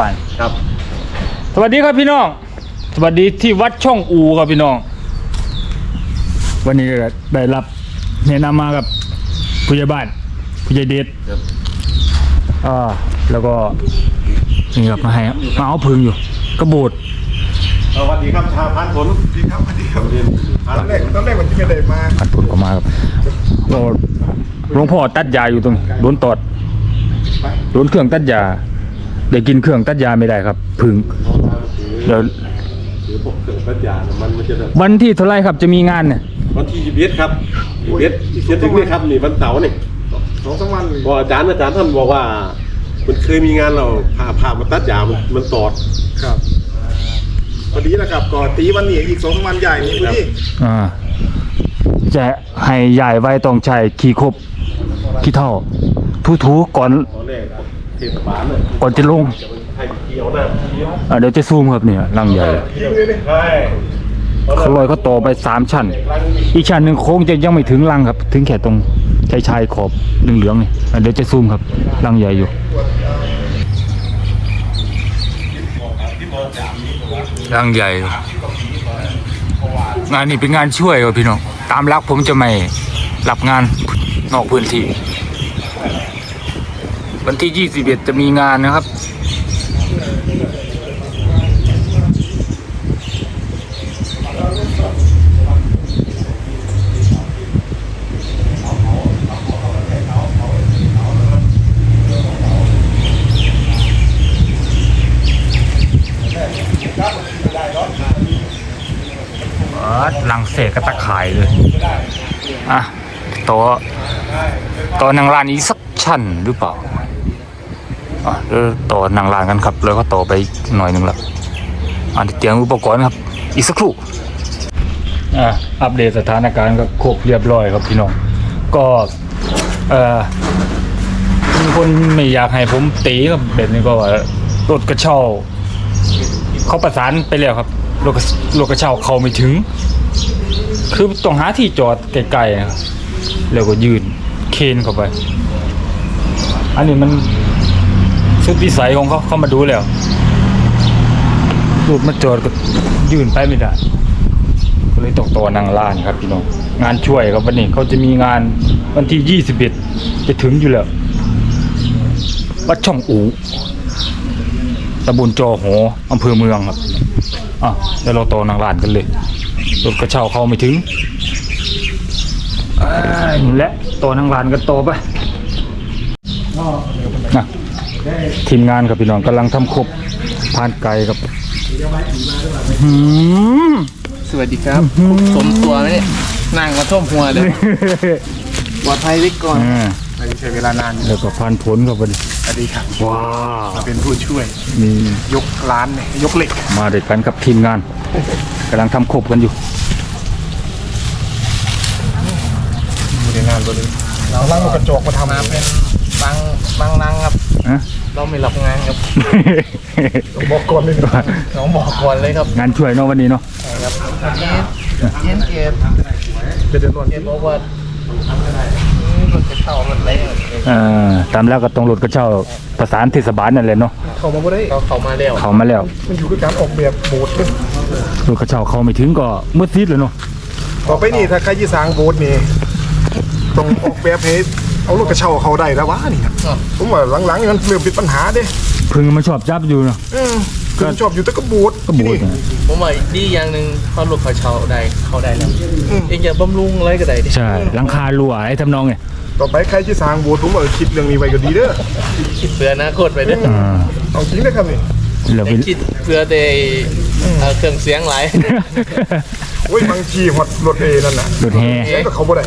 บ้านครับ สวัสดีครับพี่น้อง สวัสดีที่วัดช่องอูครับพี่น้อง วันนี้ได้รับแนะนำมากับผู้ใหญ่บ้านผู้ใหญ่เดชครับ อ่าแล้วก็นี่ครับมาให้มาเอาพึ่งอยู่ กระโบดสวัสดีครับชาพันผลดีครับสวัสดีครับเรียนพันตอนแรกตอนแรกมันจะไม่ได้มาขันตุนก็มาครับก็หลวงพ่อตัดยาอยู่ตรงนี้โดนตอดโดนเครื่องตัดยา ได้กินเครื่องตัดยาไม่ได้ครับพึ่งเดี๋ยวหรือพวกเครื่องปัญญามันมันจะแบบวันที่เท่าไรครับจะมีงานเนี่ยวันที่ยี่สิบเอ็ดครับยี่สิบเอ็ดเจ็ดถึงนี่ครับนี่วันเสาร์นี่สองสามวันเลยพออาจารย์อาจารย์ท่านบอกว่า มันเคยมีงานเราพาพามาตัดยามันมันตอดครับพอดีนะครับก่อนตีวันนี้อีกสองสามวันใหญ่นี่พอดีอ่าจะให้ใหญ่ไว้ต้องใช้ขี้ครบขี้เท่าทูๆก่อนตอนแรก เทศบาลเลยก่อนจะลงจะมันให้เกี่ยวหน้าเกี่ยวอ่าเดี๋ยวจะซูมครับเนี่ยลังใหญ่ยิงเลยใช่เขาลอยเขาต่อไปสามชั้น อีกชั้นหนึ่งโค้งจะยังไม่ถึงลังครับ ถึงแค่ตรงชายชายขอบเหลืองๆนี่อะเดี๋ยวจะซูมครับลังใหญ่อยู่ลังใหญ่งานนี้เป็นงานช่วยครับพี่น้อง ตามรักผมจะไม่รับงานนอกพื้นที่ วันที่ 21 จะมีงานนะครับวัดลังเศษกระตะข่ายเลย อะ ต่อ ต่อนางลานอีสักชั้นหรือเปล่า อะเดี๋ยวต่อหนางลานกันครับ แล้วก็ต่อไปหน่อยหนึ่งละอะเดี๋ยวเตรียมอุปกรณ์ครับ อีกสักครู่อะอัปเดตสถานการณ์ก็ครบเรียบร้อยครับพี่น้อง ก็เอ่อมีคนไม่อยากให้ผมตีกับแบบนี้ก็ว่ารถกระเช้าเขาประสานไปแล้วครับรถกระรถกระเช้าเขาไม่ถึง คือต้องหาที่จอดไกลๆแล้วก็ยืนเคนเข้าไป อันนี้มัน สุดวิสัยของเขาเขามาดูแล้วรถมาจอดก็ยืนไปไม่ได้ก็เลยต้องต่อนางล้านครับพี่น้องงานช่วยครับวันนี้เขาจะมีงานวันที่21จะถึงอยู่แล้ววัดช่องอูตำบลจอหออำเภอเมืองครับอะเดี๋ยวเราต่อนางลานกันเลยรถกระเช้าเข้าไม่ถึงอ้ายนี่แหละต่อนางลานกันต่อไปนะ ทีมงานครับพี่น้องกำลังทำครบผ่านไกลครับหืม สวัสดีครับสมตัวไหมเนี่ยนั่งมาท่วมหัวเลยปลอดภัยไว้ก่อนอ่าอันนี้ใช้เวลานานแล้วก็พันผลครับวันนี้สวัสดีครับว้าวมาเป็นผู้ช่วยมียกร้านเนี่ยยกเหล็กมาด้วยกันกับทีมงานกำลังทำครบกันอยู่ อยู่ในงานบริเราล้างกระจกมาทำมาเป็นบางบางรังครับฮะ เราไม่รับงานครับบอกก่อนเลยนะน้องบอกก่อนเลยครับงานช่วยเนาะวันนี้เนาะครับวันนี้เย็นเกียรติจะเดินวันเกียรติบอกว่าอืมรถจะเช่ารถเล็กเอ่อตามแล้วก็ต้องรถกระเช้าประสานเทศบาลนั่นแหละเนาะเข้ามาบ่ได้เขาเข้ามาแล้วเขามาแล้ว มันอยู่ด้วยการออกแบบโบสถ์ด้วยรถกระเช้าเขาไม่ถึงก็มืดซิดเลยเนาะต่อไปนี่ถ้าใครยี่สร้างโบสถ์นี่ต้องออกแบบให้ เอารถกระเช้าเขาได้แล้ววะนี่ครับผมว่าหลังๆนี่มันเริ่มเป็นปัญหาเด้เพึ่งมาชอบจับอยู่เนาะเออคือมันชอบอยู่แต่กระโบสถ์ก็โบดที่เนี่ยผมว่าดีอย่างหนึ่งเขารถเขาเช่าได้เขาได้แล้วเองอย่าบำรุงอะไรก็ได้ดิใช่หลังคารั่วไอ้ทำนองไงต่อไปใครที่สร้างโบสถ์ผมว่าคิดเรื่องนี้ไว้ก็ดีเด้อคิดเผื่ออนาคตไปด้วยอ่าเอาจริงนะครับนี่ แล้วแต่เป็นคิดเผื่อแต่เอ่อเครื่องเสียงหลาย โอ้ยบางทีฮอดรถเอนั่นน่ะรถแห่ เสียงก็เขาบ่ได้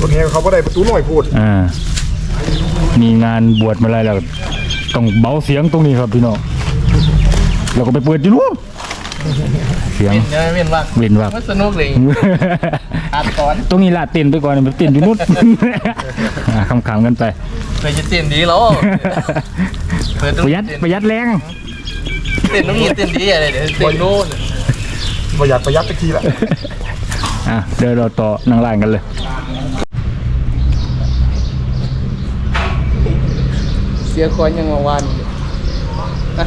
รถแห่ก็เขาบ่ได้ประตูน้อยพูดอ่ามีงานบวชมาอะไรแล้วต้องเบาเสียงตรงนี้ครับพี่น้องแล้วก็ไปเปิดอยู่นู้นเสียงเป็นยังไงเป็นว่าเว้นว่างมันสนุกเลยอัดก่อนตรงนี้ละเต้นไปก่อนไปเต้นอยู่นู้น อ่าคำๆกันไป เคยจะเต้นดีแล้วเปิดประหยัดประหยัดแรง เต้นน้อเงินเต้นดีอะไรเดี๋ยวเต้นโน่นประหยัดประหยัดไปทีละอะเดี๋ยวเราต่อนั่งล่างกันเลยเสียคอนยังมาวันนะ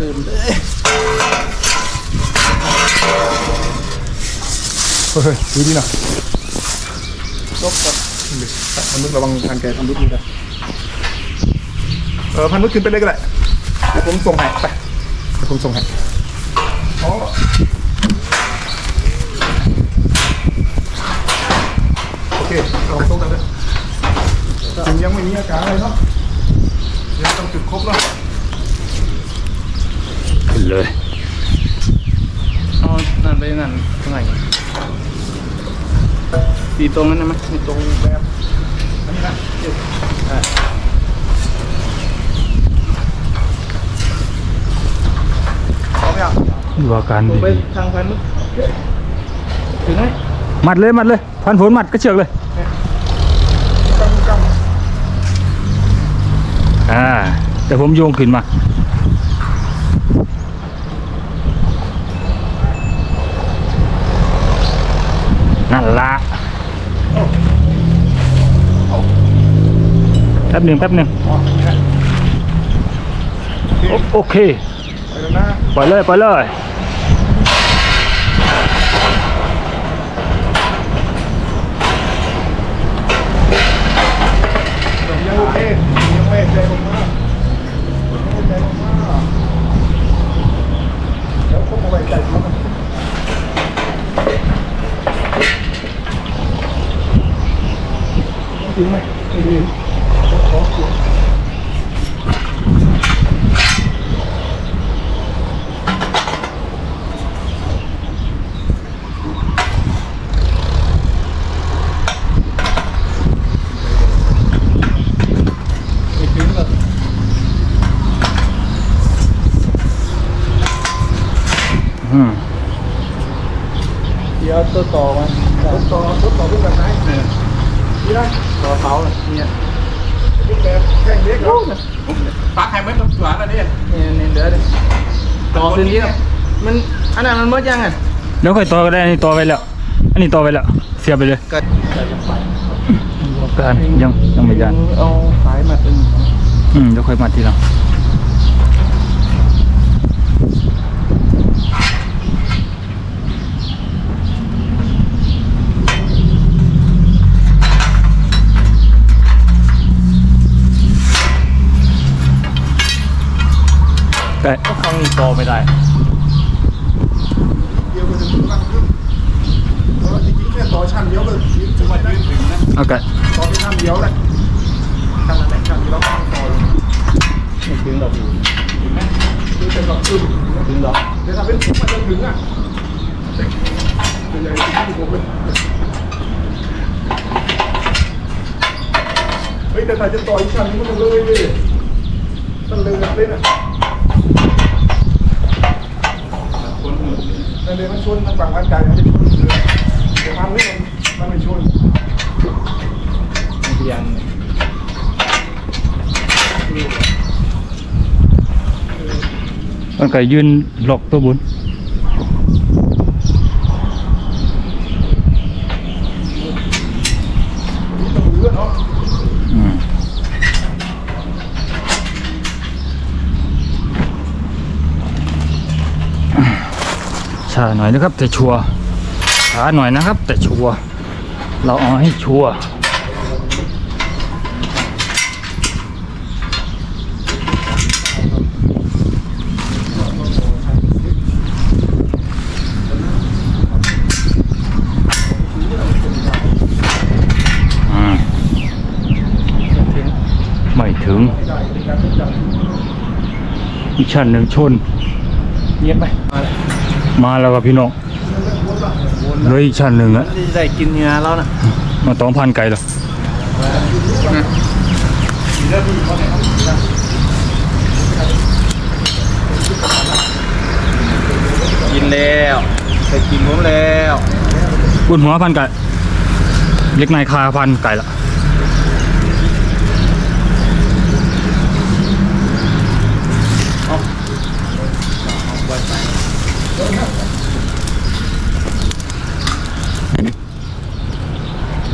ลืมเลยเฮ้ยดูดีหน่อยลกก่อนมันลึกระวังทางแกทำลึกนี้นะ เออพันมุกขึ้นไปเลยก็ได้เดี๋ยวผมส่งให้ไปเดี๋ยวผมส่งให้อ๋อโอเคเราส่งกันเลยถึงยังไม่มีอาการอะไรเนาะเดี๋ยวต้องจุดครบแล้วขึ้นเลยเอานั่นไปนั่นเท่าไหร่ตีตรงนั้นได้ไหมตีตรงแบบอันนี้นะพร้อมยัง ดูอาการลงไปดีทางพันมึงถึงไหมมัดเลยมัดเลย พันผลมัดก็เชือกเลยกำกอ่า แต่ผมโยงขึ้นมานั่นละแป๊บหนึ่งแป๊บหนึ่งำอ๋อนี่นะโอโอเคไปแล้วนะปล่อยเลย ปล่อยเลย ยังโอเคยังไม่ใจลงมายังไม่ใจลงมาเดี๋ยวคบเอาไว้ใจเขานะจริงไหมไม่ดีขอขวด ไม่ถึงหรอก อืมเดี๋ยวตัวต่อมาทดต่อทดต่อรูปแบบไหนนี่นะต่อเสาเนี่ยรูปแบบแข่งเล็กเหรอปักให้มันต้องสวนอันนี้เนี่ยเนี่ยเดี๋ยวดิต่อคืนนี้ครับมันอันนั้นมันหมดยังอะเดี๋ยวค่อยต่อก็ได้อันนี้ต่อไปแล้ว อันนี้ต่อไปแล้ว เสียบไปเลยก็ดูอาการยังยังไม่ยันเอาสายมาตึงอืมเดี๋ยวค่อยมาทีหลัง ได้ฟังนี่ต่อไม่ได้เดียวก็จะถึงตั้งขึ้นเออจริงๆเนี่ยต่อชั้นเดียวก็จะมายืนถึงนะโอเคต่อที่ชั้นเดียวเลยชั้นละชั้นที่เราตั้งต่อเลยไม่ถึงดอกอยู่คือเป็นแบบขึ้นถึงดอกแต่ถ้าเป็นผมมันจะถึงอะเป็นใหญ่ที่ผมเลยเฮ้ยแต่ถ้าจะต่ออีกชั้นนี้มันต้องเลยเลยต้องเลยแบบเลยนะ มันเลยมันชนมันฝั่งร่างกายมันจะชนเลยแต่ทำให้มันมันไม่ชนเบียงมันก็ยืนหลอกตัวบุญ ต้องเลือดเนาะ อืมช้าหน่อยนะครับ แต่ชัวร์ช้าหน่อยนะครับ แต่ชัวเราเอาให้ชัวอืมถึงไม่ถึง อีกชั้นหนึ่งชนเงียบไป มาเลยมาแล้วครับพี่น้องเหลยอีกชั้นหนึ่งอะนี่ได้กินเนื้อแล้วนะมาต้องพันไกลแล้วกินแล้วได้กินผมแล้วอุ่นหัวพันไก่เล็กนายคาพันไก่ละ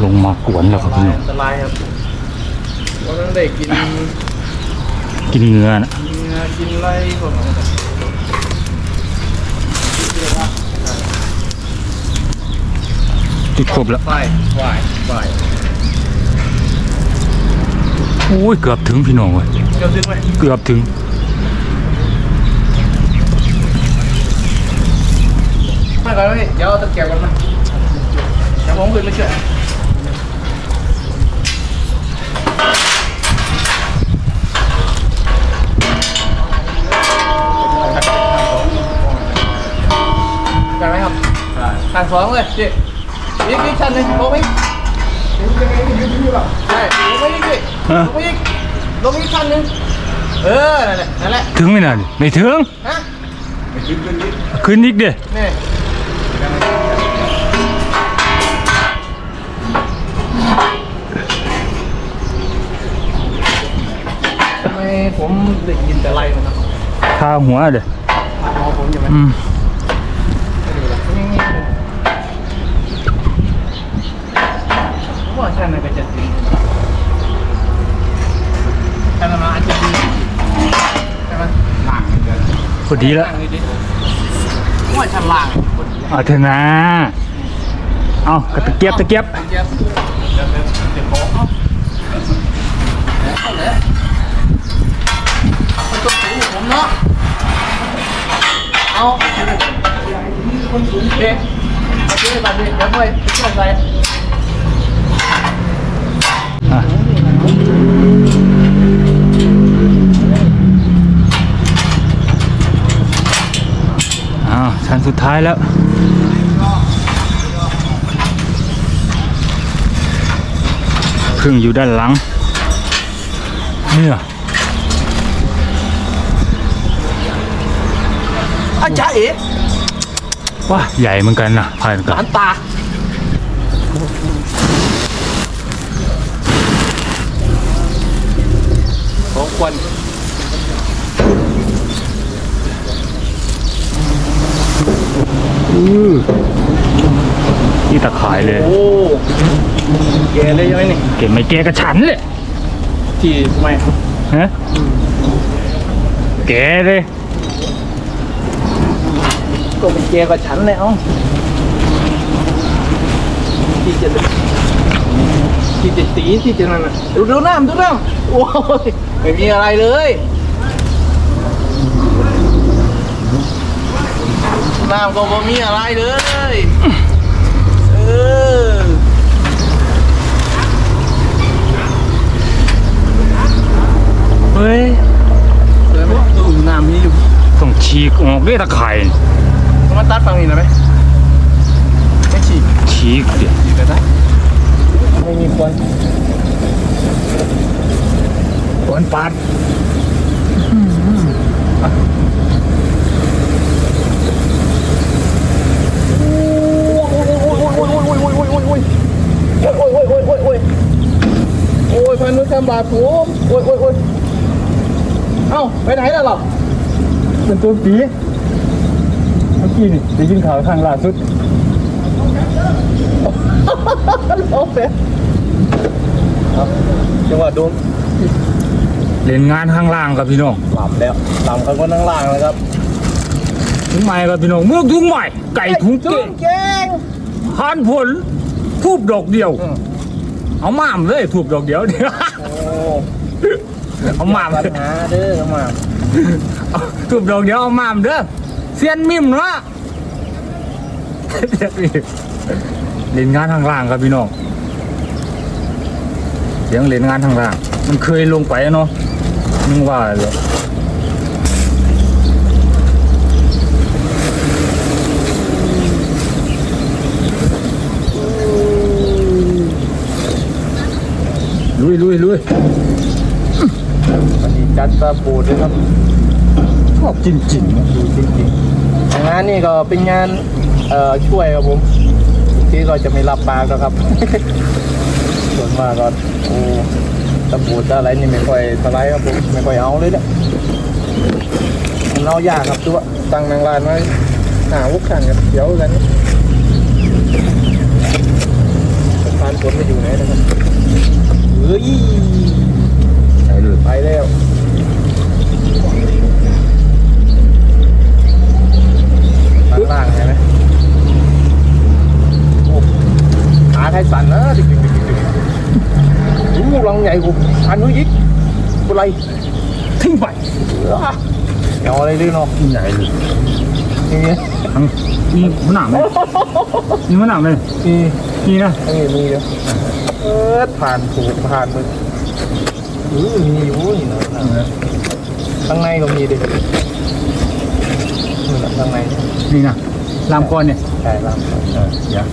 ลงมากวนแล้วครับพี่หน้องอันตรายครับวันนั่นเด็กกินกินเนื้อนะกินอะไรพวกนั้นจุดครบแล้วไปไปไปโอ้ยเกือบถึงพี่หน้องเว้ยเกือบถึงเว้ยเกือบถึงมาก่อนเลยเดี๋ยวตะเกียบก่อนมาเดี๋ยวผมขึ้นมาช่วยางสองเลยพี่อีกอีกชั้นหนึ่งลงไปอีกใช่ลงไปอีกพี่ฮะ ลงไปอีกลงอีกชั้นหนึ่งเออนั่นแหละนั่นแหละถึงไหมน่ะนี่ไม่ถึงฮะขึ้นอีกเด้นี่ทำไมผมได้ยินแต่ไรนะครับคาหัวเด้มองผมอยู่ไหมอืม นี่นี่ผมว่าฉันน่ะก็จะดีฉันน่ะอาจจะดีใช่ไห มล่างเกินพอดีแล้วล่างเลยดิผมว่าฉันล่างคนเดียวเอาเถอะนะ เอากระตะเกียบตะเกียบเดี๋ยวเดี๋ยวเดี๋ยวเดี๋ยวบอกเอาเอาเลยมันต้องสูงกว่าผมเนาะเอาคนสูงเด็กมาช่วยบัตรดิเดี๋ยวค่อยช่วยใส่ อะ อ้าวชั้นสุดท้ายแล้วพึ่งอยู่ด้านหลัง เนี่ยอาจารย์เอ๋ว้าใหญ่เหมือนกันนะผ่านกัหนลานตาของคว รที่ตะขายเลย โอ้แกเลยใช่ไหมนี่เก็บไม่แกกระฉันเลยที่ไม่ฮะแกเลยก็เป็นแกกับฉันเลยเอ้าที่จะที่จะตีที่จะนั่นน่ะดูดูน้ำดูน้ำโอ้ยไม่มีอะไรเลย น้ำก็ไม่มีอะไรเลย เออเฮ้ยเดินไหมดูน้ำนี้อยู่ ต้องฉีกออกด้วยตะไคร่มาตัดฝั่งนี้หนะไหมไม่ฉีกฉีกเดี๋ยวฉีกก็ได้ไม่มีควันฝนปัด โอ้ยพันนุชำบาดผมโอ้ยโอ้ยโอ้ยเอ้าไปไหนแล้วหรอเป็นตัวปีเมื่อกี้นี่ได้ยินข่าวข้างล่าสุดโอเคจังหวะโดนเล่นงานข้างล่างกับพี่น้องหลับแล้วหลับข้างบนข้างล่างเลยครับถุงใหม่กับพี่น้องเมือกถุงใหม่ไก่ถุงเก่งเก่งผ่านผลทูบดอกเดียวอืม เอามามเลยทูบดอกเดียวเดียวโอ้เอามามปัญหาเด้อเอามาเอาทูบดอกเดียวเอามามเด้อเซียนมิมเนาะเล่นงานข้างล่างครับพี่น้องเสียงเล่นงานข้างล่าง มันเคยลงไปเนาะนึกว่าเลย ลุยลุยลุยวันนี้จัดตะปูด้วยครับชอบจริงๆอะดูจริงๆงานนี่ก็เป็นงานเอ่อช่วยครับผมที่ก็จะไม่รับปากนะครับ ส่วนมากก็โอ้ตะปูตะอะไรนี่ไม่ค่อยสไลด์ครับผมไม่ค่อยเอาเลยเนี่ยมันเอายากครับตัวตั้งนางรานไว้หาวุกขันกันเดี๋ยวกันสะพานฝนมาอยู่ไหนนะครับ เฮ้ยไปเลยไปแล้วด้านล่างใช่ไหมขาไทยสั่นนะดิ๊กดิ๊กดิ๊กดิ๊กลองใหญ่กูอันนู้นยิกอะไรทิ้งไปเอาอะไรด้วยเนาะใหญ่เลยอย่นี่ยมีมันหนักไหมมีมันหนักไหมมีมีนะมีมีเดียว เออผ่านถูกผ่านไปอือมีอยู่นี่นะข้างในก็มีดินี่แหละข้างในนี่นะลามก้อนเนี่ยใช่ครับเออเดี๋ยว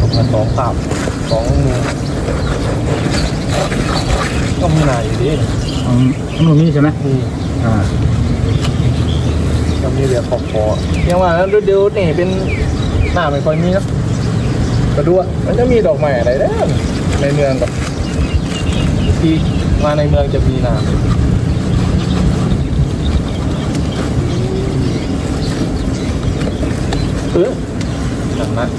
ผมมาสองตับสองมือก็มีหนาอยู่ดิของของหนูมีใช่ไหมนี่อ่า ก็มีเหลือขอบคอยังว่าแล้วดูนี่เป็นหน้าไม่ค่อยมีนะกระดูว่ามันจะมีดอกไม้อะไรได้ในเมืองกับที่มาในเมืองจะมีหน้าเอออย่างนั้น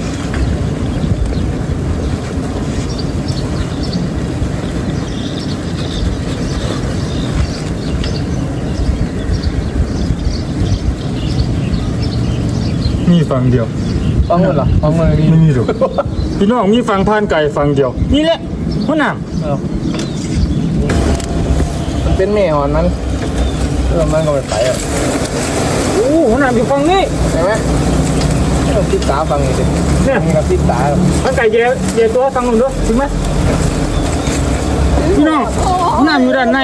มี ฝั่งเดียวฟังมันเหรอฟังมันนี่ไม่มีหรอกพี่น้องมีฝั่งพานไก่ฝั่งเดียว นี่แหละหัวหน้าเออมันเป็นแม่หอนนั้นเออมันก็ไปไปอะโอ้หัวหน้าอยู่ฝั่งนี้ใช่ไหมเออพิษตาฟังนี่ดิเนี่ยนี่ก็พิษตาพานไก่เย่เย่ตัวฝั่งนู้นด้วยถึงไหมพี่น้องหัวหน้าอยู่ด้านใน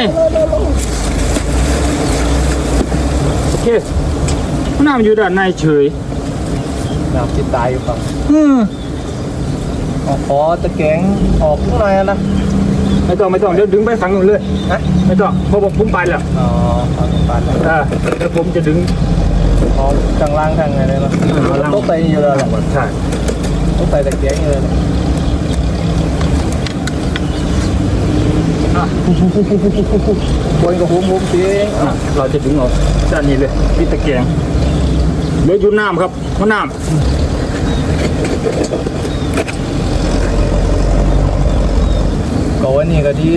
โอเคหัวหน้าอยู่ด้านในเฉย น้ำพิษตาอยู่ฟังอืมอ๋อขอตะแกรงออกข้างในนะไม่ต้องไม่ต้องเดี๋ยวดึงไปฝั่งนู้นเลยนะไม่ต้องเพราะผมผมไปแล้วอ๋อฟังปานอ่าเดี๋ยวผมจะดึงอ๋อข้างล่างข้างไงเลยเนาะข้างล่างต้องใส่อยู่เลยแหละใช่ต้องใส่ตะแกรงอยู่เลยนะอะคนกับหุ้มหุ้มเสียงอะเราจะดึงออกด้านนี้เลยที่ตะแกรง เหลืออยู่น้ำครับหัวน้ก็วันนี้ก็ที่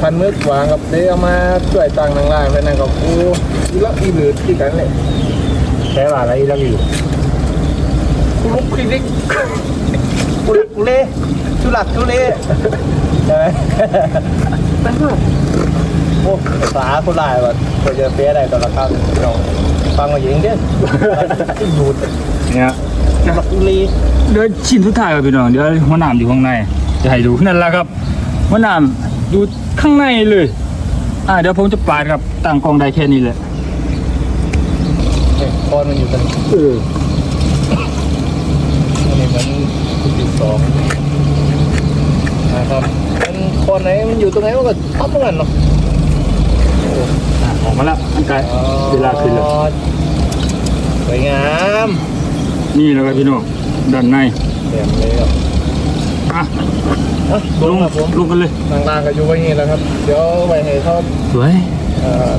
พันมืดวางกับเด้เอามาช่วยตังทางล่างไปนั่นกับกูอีละอีหลืดที่กันเลยำใช้ว่าอะไรแล้วอยู่กูลุกคลินิกกูลุกเล่ทุลักทุเลใช่ไหมโอ้ภาษาคนลายว่ะก็จะเปี้ยได้ตอนละครั้งน้อง ฟังมาอย่างเดียวที่ดูดเนี่ยทุลักทุเลเดี๋ยวชิ้นสุดท้ายครับพี่น้องเดี๋ยวหัวน้ำอยู่ข้างในจะให้ดูนั่นแหละครับหัวน้ำอยู่ข้างในเลย อ่าเดี๋ยวผมจะปาดครับตั้งกล้องได้แค่นี้แหละเนี่ยคอนมันอยู่ตรงนี้เอออันนี้มันจุดสองนะครับมันคอนไหนมันอยู่ตรงไหนมันก็ทับตรงนั้นเนาะ อะออกมาแล้วอันไกลเวลาขึ้นแล้วสวยงามนี่แหละครับพี่น้องด้านในเต็มเลยครับอะอะลลงงครับผมลงกันเลยทางล่างก็อยู่ไว้อย่างนี้แหล้วครับเดี๋ยวไปให้เขาสวยเอ่อ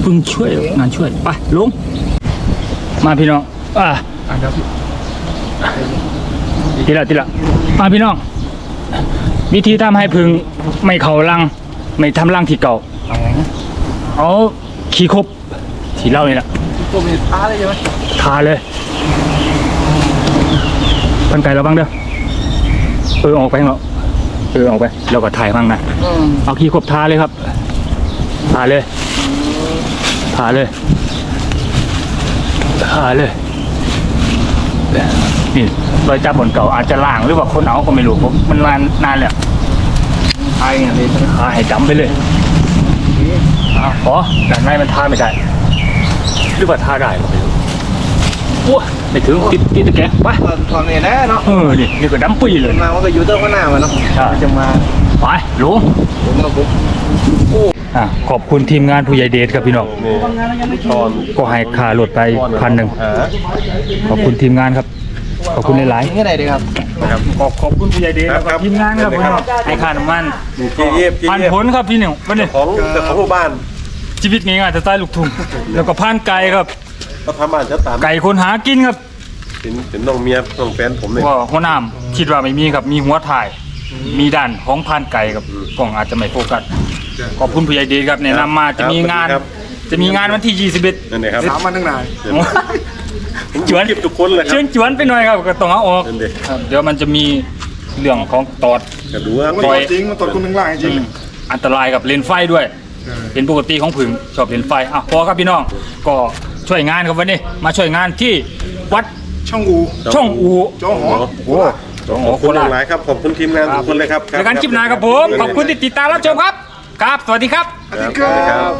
เพิ่งช่วยงานช่วยไปลงมาพี่น้องอะอ่านครับทีละทีละมาพี่น้องวิธีทำให้พึ่งไม่เข่ารัง ไม่ทำรังที่เก่า เอาไงนะเอาขี้คบที่เล่านี่แหละตัวมีท้าเลยใช่ไหมทาเลยพันไก่เราบ้างเด้อเออออกไปข้างนอกเออออกไปแล้วก็ถ่ายบ้างนะอืมเอาขี้คบทาเลยครับทาเลยทาเลยทาเลยนี่รอยจับบนเก่าอาจจะล่างหรือว่าคนเอาก็ไม่รู้ผมมันนานนานแล้วทายอย่างนี้ใช่ไหมทาให้จำไปเลย อ้าวอ๋อด้านในมันทาไม่ได้หรือว่าทาได้ก็ไม่รู้ว้าไม่ถึงติดติดตะแกรงไปตอนตอนนี้นะเนาะเออนี่นี่ก็ดำปีเลย มาว่าก็อยู่เตอร์ข้างหน้ามันเนาะใช่จะมาไปลุงผมกับผมอะขอบคุณทีมงานผู้ใหญ่เดชครับพี่น้องตอนก็ให้ค่ารถไปพันหนึ่งอ่าขอบคุณทีมงานครับ ขอบคุณหลายที่ไหนดีครับๆขอบขอบคุณผู้ใหญ่เดชครับทีมงานครับพี่น้องให้ค่าน้ำมันจีเอฟจีพันเอฟผลครับพี่หนึ่งวันนี้ของเจ้าของหมู่บ้านชีวิตง่ายๆจะใต้ลูกทุ่งแล้วก็พันไก่ครับก็ทำบ้านชัดตามไก่คนหากินครับเป็นเป็นน้องเมียน้องแฟนผมเนี่ยว่าหัวหน้าคิดว่าไม่มีครับมีหัวถ่าย มีด้านของพันไก่ครับกล้องอาจจะไม่โฟกัสขอบคุณผู้ใหญ่เดชครับแนะนำมาจะมีงาน จะมีงานวันที่ 21นั่นเองครับสามวันทั้งนายเดี๋ยว จวนเก็บทุกคนเลยคเชิรับญจวนไปหน่อยครับก็ต้องเอาออก นั่นดิครับเดี๋ยวมันจะมีเรื่องของตอดก็ดูว่ามันปล่ตออยนจริงมันตอนคนข้างล่างจริงอันตรายกับเลนไฟด้วย เป็นปกติของผึ่งชอบเลนไฟอะพอครับพี่น้อง ก็ช่วยงานครับวันนี้ มาช่วยงานที่วัดช่องอู ช่องอูจอหอ โอ้ช่องขอูอบโคคุณหราช ลายๆครับขอบคุณทีมงานทุกคนเลยครับเจอกันคลิปหน้าครับผม ขอบคุณที่ติดตามรับชมครับ ครับ สวัสดีครับ สวัสดีครับ